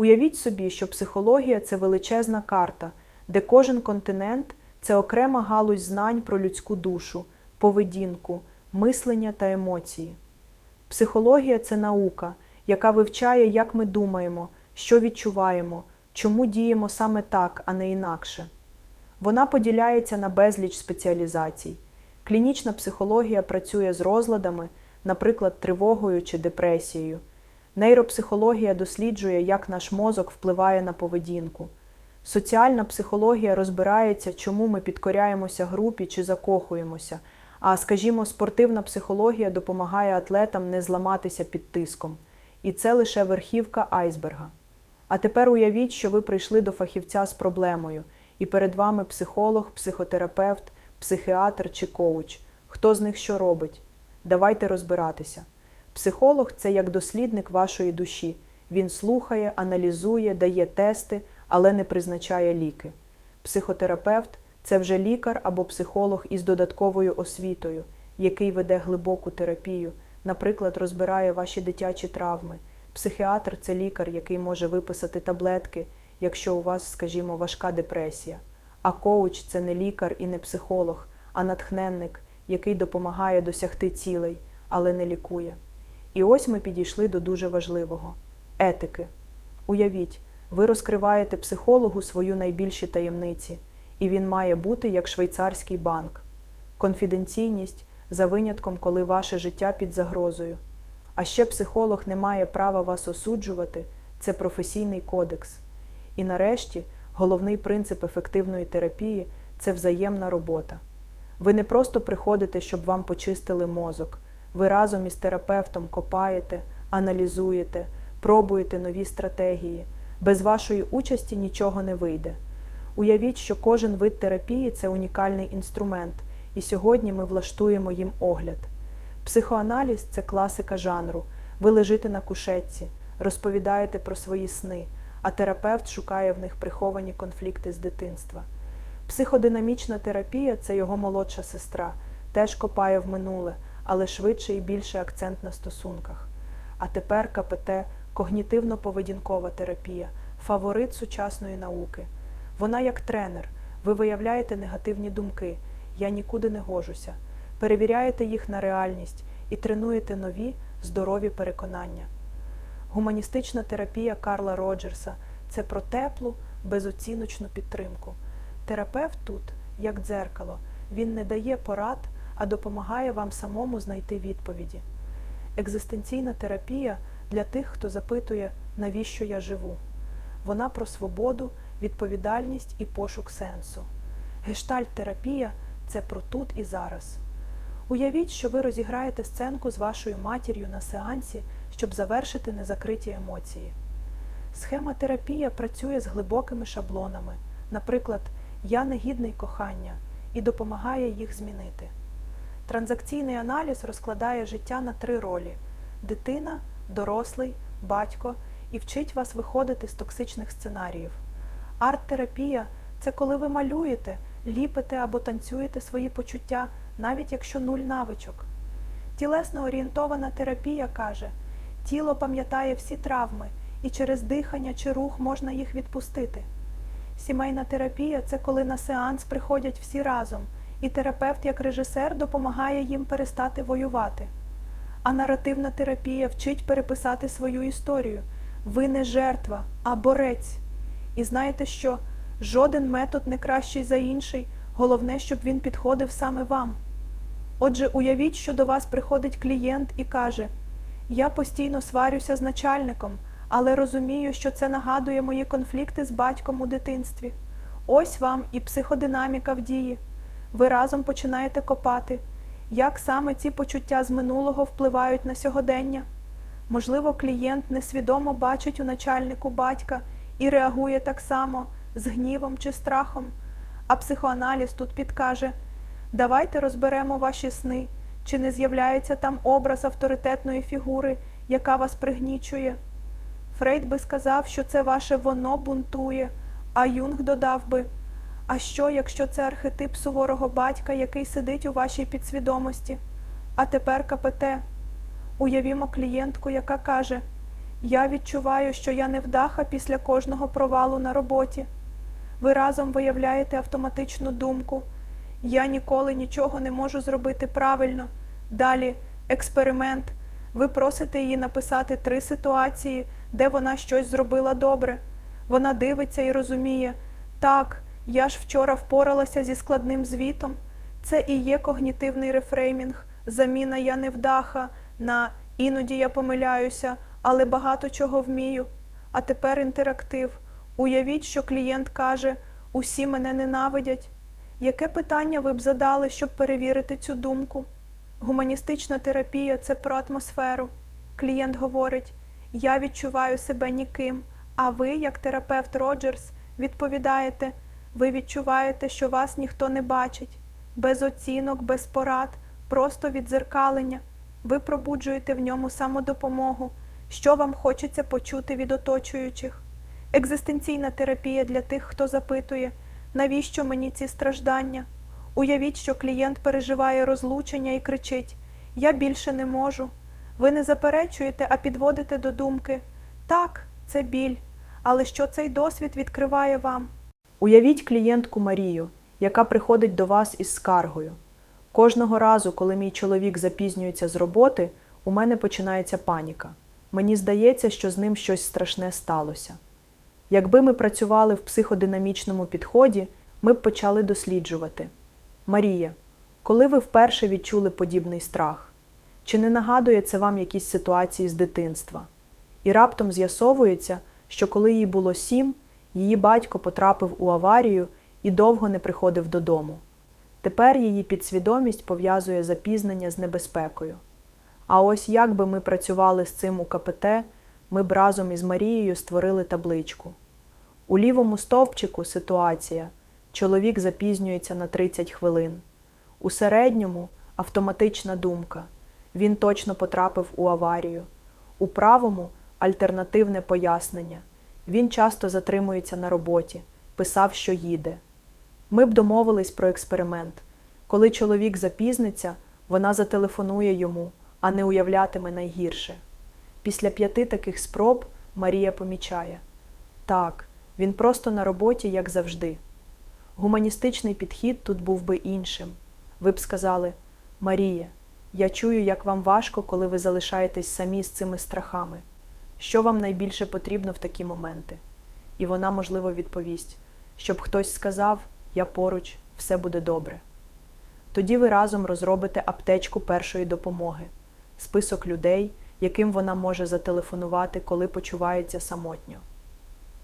Уявіть собі, що психологія це величезна карта, де кожен континент це окрема галузь знань про людську душу, поведінку, мислення та емоції. Психологія це наука, яка вивчає, як ми думаємо, що відчуваємо, чому діємо саме так, а не інакше. Вона поділяється на безліч спеціалізацій. Клінічна психологія працює з розладами, наприклад, тривогою чи депресією. Нейропсихологія досліджує, як наш мозок впливає на поведінку. Соціальна психологія розбирається, чому ми підкоряємося групі чи закохуємося. А, скажімо, спортивна психологія допомагає атлетам не зламатися під тиском. І це лише верхівка айсберга. А тепер уявіть, що ви прийшли до фахівця з проблемою, і перед вами психолог, психотерапевт, психіатр чи коуч. Хто з них що робить? Давайте розбиратися. Психолог це як дослідник вашої душі. Він слухає, аналізує, дає тести, але не призначає ліки. Психотерапевт це вже лікар або психолог із додатковою освітою, який веде глибоку терапію, наприклад, розбирає ваші дитячі травми. Психіатр це лікар, який може виписати таблетки, якщо у вас, скажімо, важка депресія. А коуч це не лікар і не психолог, а натхненник, який допомагає досягти цілей, але не лікує. І ось ми підійшли до дуже важливого етики. Уявіть, ви розкриваєте психологу свою найбільші таємниці, і він має бути як швейцарський банк. Конфіденційність за винятком, коли ваше життя під загрозою. А ще психолог не має права вас осуджувати, це професійний кодекс. І нарешті головний принцип ефективної терапії це взаємна робота. Ви не просто приходите, щоб вам почистили мозок. Ви разом із терапевтом копаєте, аналізуєте, пробуєте нові стратегії. Без вашої участі нічого не вийде. Уявіть, що кожен вид терапії це унікальний інструмент, і сьогодні ми влаштуємо їм огляд. Психоаналіз це класика жанру. Ви лежите на кушетці, розповідаєте про свої сни, а терапевт шукає в них приховані конфлікти з дитинства. Психодинамічна терапія це його молодша сестра, теж копає в минуле, але швидше і більше акцент на стосунках. А тепер КПТ когнітивно-поведінкова терапія, фаворит сучасної науки. Вона як тренер. Ви виявляєте негативні думки, я нікуди не гожуся, перевіряєте їх на реальність і тренуєте нові здорові переконання. Гуманістична терапія Карла Роджерса це про теплу, безоціночну підтримку. Терапевт тут, як дзеркало, він не дає порад, а допомагає вам самому знайти відповіді. Екзистенційна терапія для тих, хто запитує, навіщо я живу. Вона про свободу, відповідальність і пошук сенсу. Гештальт-терапія це про тут і зараз. Уявіть, що ви розіграєте сценку з вашою матір'ю на сеансі, щоб завершити незакриті емоції. Схема терапія працює з глибокими шаблонами, наприклад, Я негідний кохання і допомагає їх змінити. Транзакційний аналіз розкладає життя на три ролі: дитина, дорослий, батько і вчить вас виходити з токсичних сценаріїв. Арт-терапія це коли ви малюєте, ліпите або танцюєте свої почуття, навіть якщо нуль навичок. Тілесно орієнтована терапія каже, тіло пам'ятає всі травми, і через дихання чи рух можна їх відпустити. Сімейна терапія це коли на сеанс приходять всі разом, і терапевт як режисер допомагає їм перестати воювати. А наративна терапія вчить переписати свою історію. Ви не жертва, а борець. І знаєте що? Жоден метод не кращий за інший, головне, щоб він підходив саме вам. Отже, уявіть, що до вас приходить клієнт і каже: Я постійно сварюся з начальником, але розумію, що це нагадує мої конфлікти з батьком у дитинстві. Ось вам і психодинаміка в дії. Ви разом починаєте копати, як саме ці почуття з минулого впливають на сьогодення. Можливо, клієнт несвідомо бачить у начальнику батька і реагує так само з гнівом чи страхом. А психоаналіз тут підкаже: давайте розберемо ваші сни, чи не з'являється там образ авторитетної фігури, яка вас пригнічує. Фрейд би сказав, що це ваше воно бунтує, а Юнг додав би. А що, якщо це архетип суворого батька, який сидить у вашій підсвідомості? А тепер КПТ. Уявімо клієнтку, яка каже: Я відчуваю, що я невдаха після кожного провалу на роботі. Ви разом виявляєте автоматичну думку. Я ніколи нічого не можу зробити правильно. Далі експеримент. Ви просите її написати три ситуації, де вона щось зробила добре. Вона дивиться і розуміє, так, я ж вчора впоралася зі складним звітом. Це і є когнітивний рефреймінг, заміна я невдаха на іноді я помиляюся, але багато чого вмію. А тепер інтерактив. Уявіть, що клієнт каже: усі мене ненавидять. Яке питання ви б задали, щоб перевірити цю думку? Гуманістична терапія це про атмосферу. Клієнт говорить: Я відчуваю себе ніким. А ви, як терапевт Роджерс, відповідаєте: ви відчуваєте, що вас ніхто не бачить, без оцінок, без порад, просто відзеркалення. Ви пробуджуєте в ньому самодопомогу, що вам хочеться почути від оточуючих. Екзистенційна терапія для тих, хто запитує, навіщо мені ці страждання? Уявіть, що клієнт переживає розлучення і кричить: Я більше не можу. Ви не заперечуєте, а підводите до думки: так, це біль, але що цей досвід відкриває вам? Уявіть клієнтку Марію, яка приходить до вас із скаргою. Кожного разу, коли мій чоловік запізнюється з роботи, у мене починається паніка. Мені здається, що з ним щось страшне сталося. Якби ми працювали в психодинамічному підході, ми б почали досліджувати. Марія, коли ви вперше відчули подібний страх? Чи не нагадує це вам якісь ситуації з дитинства? І раптом з'ясовується, що коли їй було сім, її батько потрапив у аварію і довго не приходив додому. Тепер її підсвідомість пов'язує запізнення з небезпекою. А ось як би ми працювали з цим у КПТ, ми б разом із Марією створили табличку. У лівому стовпчику ситуація. Чоловік запізнюється на 30 хвилин. У середньому автоматична думка. Він точно потрапив у аварію. У правому альтернативне пояснення. Він часто затримується на роботі, писав, що їде. Ми б домовились про експеримент. Коли чоловік запізниться, вона зателефонує йому, а не уявлятиме найгірше. Після п'яти таких спроб Марія помічає так, він просто на роботі, як завжди. Гуманістичний підхід тут був би іншим. Ви б сказали: Марія, я чую, як вам важко, коли ви залишаєтесь самі з цими страхами. Що вам найбільше потрібно в такі моменти? І вона, можливо, відповість, щоб хтось сказав, я поруч, все буде добре. Тоді ви разом розробите аптечку першої допомоги, список людей, яким вона може зателефонувати, коли почувається самотньо.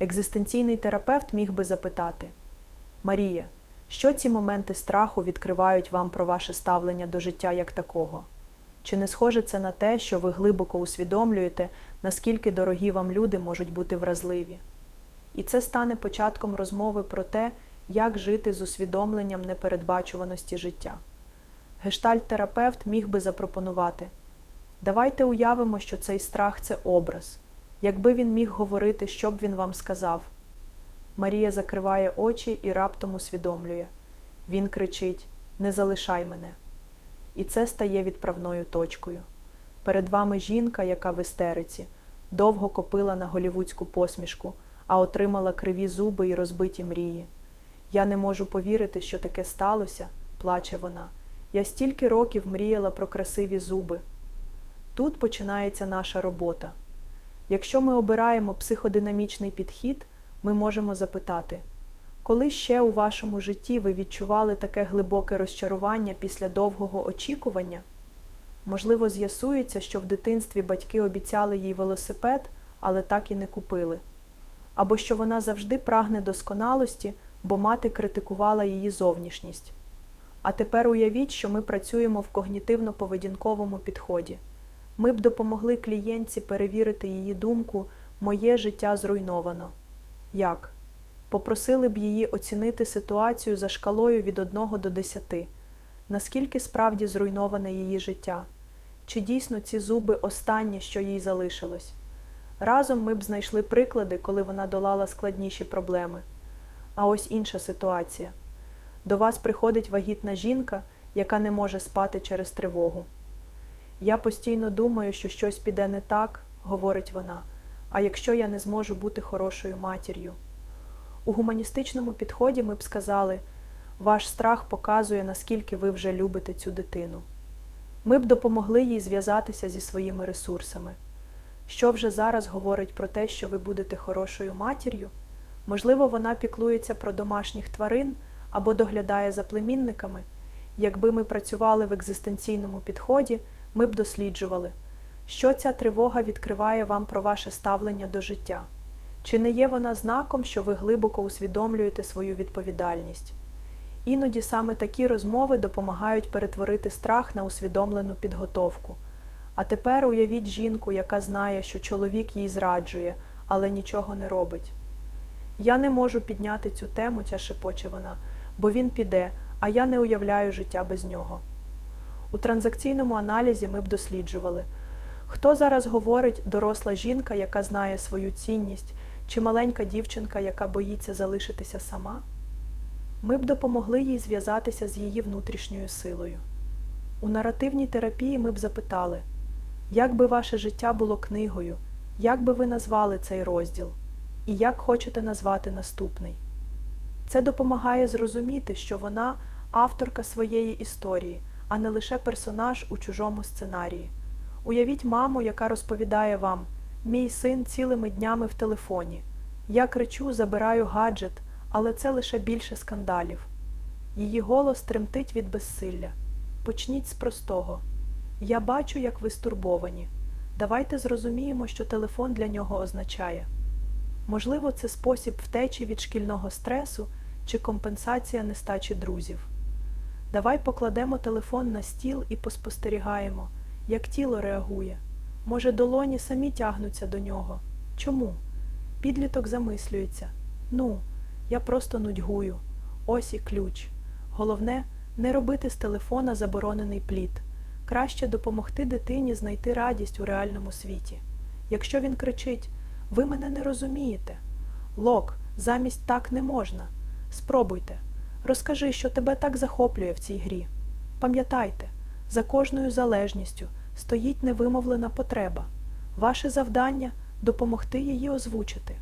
Екзистенційний терапевт міг би запитати: Марія, що ці моменти страху відкривають вам про ваше ставлення до життя як такого? Чи не схоже це на те, що ви глибоко усвідомлюєте, наскільки дорогі вам люди можуть бути вразливі? І це стане початком розмови про те, як жити з усвідомленням непередбачуваності життя. Гештальт-терапевт міг би запропонувати: давайте уявимо, що цей страх це образ. Якби він міг говорити, що б він вам сказав. Марія закриває очі і раптом усвідомлює. Він кричить: Не залишай мене. І це стає відправною точкою. Перед вами жінка, яка в істериці, довго копила на голівудську посмішку, а отримала криві зуби і розбиті мрії. Я не можу повірити, що таке сталося, плаче вона. Я стільки років мріяла про красиві зуби. Тут починається наша робота. Якщо ми обираємо психодинамічний підхід, ми можемо запитати, коли ще у вашому житті ви відчували таке глибоке розчарування після довгого очікування? Можливо, з'ясується, що в дитинстві батьки обіцяли їй велосипед, але так і не купили. Або що вона завжди прагне досконалості, бо мати критикувала її зовнішність. А тепер уявіть, що ми працюємо в когнітивно-поведінковому підході. Ми б допомогли клієнтці перевірити її думку Моє життя зруйновано. Як? Попросили б її оцінити ситуацію за шкалою від 1 до 10. Наскільки справді зруйноване її життя? Чи дійсно ці зуби останнє, що їй залишилось? Разом ми б знайшли приклади, коли вона долала складніші проблеми. А ось інша ситуація. До вас приходить вагітна жінка, яка не може спати через тривогу. Я постійно думаю, що щось піде не так, говорить вона, А якщо я не зможу бути хорошою матір'ю? У гуманістичному підході ми б сказали, ваш страх показує, наскільки ви вже любите цю дитину. Ми б допомогли їй зв'язатися зі своїми ресурсами. Що вже зараз говорить про те, що ви будете хорошою матір'ю? Можливо, вона піклується про домашніх тварин або доглядає за племінниками. Якби ми працювали в екзистенційному підході, ми б досліджували, що ця тривога відкриває вам про ваше ставлення до життя. Чи не є вона знаком, що ви глибоко усвідомлюєте свою відповідальність? Іноді саме такі розмови допомагають перетворити страх на усвідомлену підготовку. А тепер уявіть жінку, яка знає, що чоловік їй зраджує, але нічого не робить. Я не можу підняти цю тему, ця шепоче вона, бо він піде, а я не уявляю життя без нього. У транзакційному аналізі ми б досліджували, хто зараз говорить доросла жінка, яка знає свою цінність, чи маленька дівчинка, яка боїться залишитися сама. Ми б допомогли їй зв'язатися з її внутрішньою силою. У наративній терапії ми б запитали, як би ваше життя було книгою, як би ви назвали цей розділ, і як хочете назвати наступний. Це допомагає зрозуміти, що вона авторка своєї історії, а не лише персонаж у чужому сценарії. Уявіть маму, яка розповідає вам: мій син цілими днями в телефоні. Я кричу, забираю гаджет, але це лише більше скандалів. Її голос тремтить від безсилля. Почніть з простого. Я бачу, як ви стурбовані. Давайте зрозуміємо, що телефон для нього означає. Можливо, це спосіб втечі від шкільного стресу чи компенсація нестачі друзів. Давай покладемо телефон на стіл і поспостерігаємо, як тіло реагує. Може, долоні самі тягнуться до нього. Чому? Підліток замислюється. Ну, я просто нудьгую. Ось і ключ. Головне не робити з телефона заборонений плід. Краще допомогти дитині знайти радість у реальному світі. Якщо він кричить Ви мене не розумієте. Лок, замість так не можна. Спробуйте. Розкажи, що тебе так захоплює в цій грі. Пам'ятайте, за кожною залежністю стоїть невимовлена потреба. Ваше завдання допомогти її озвучити.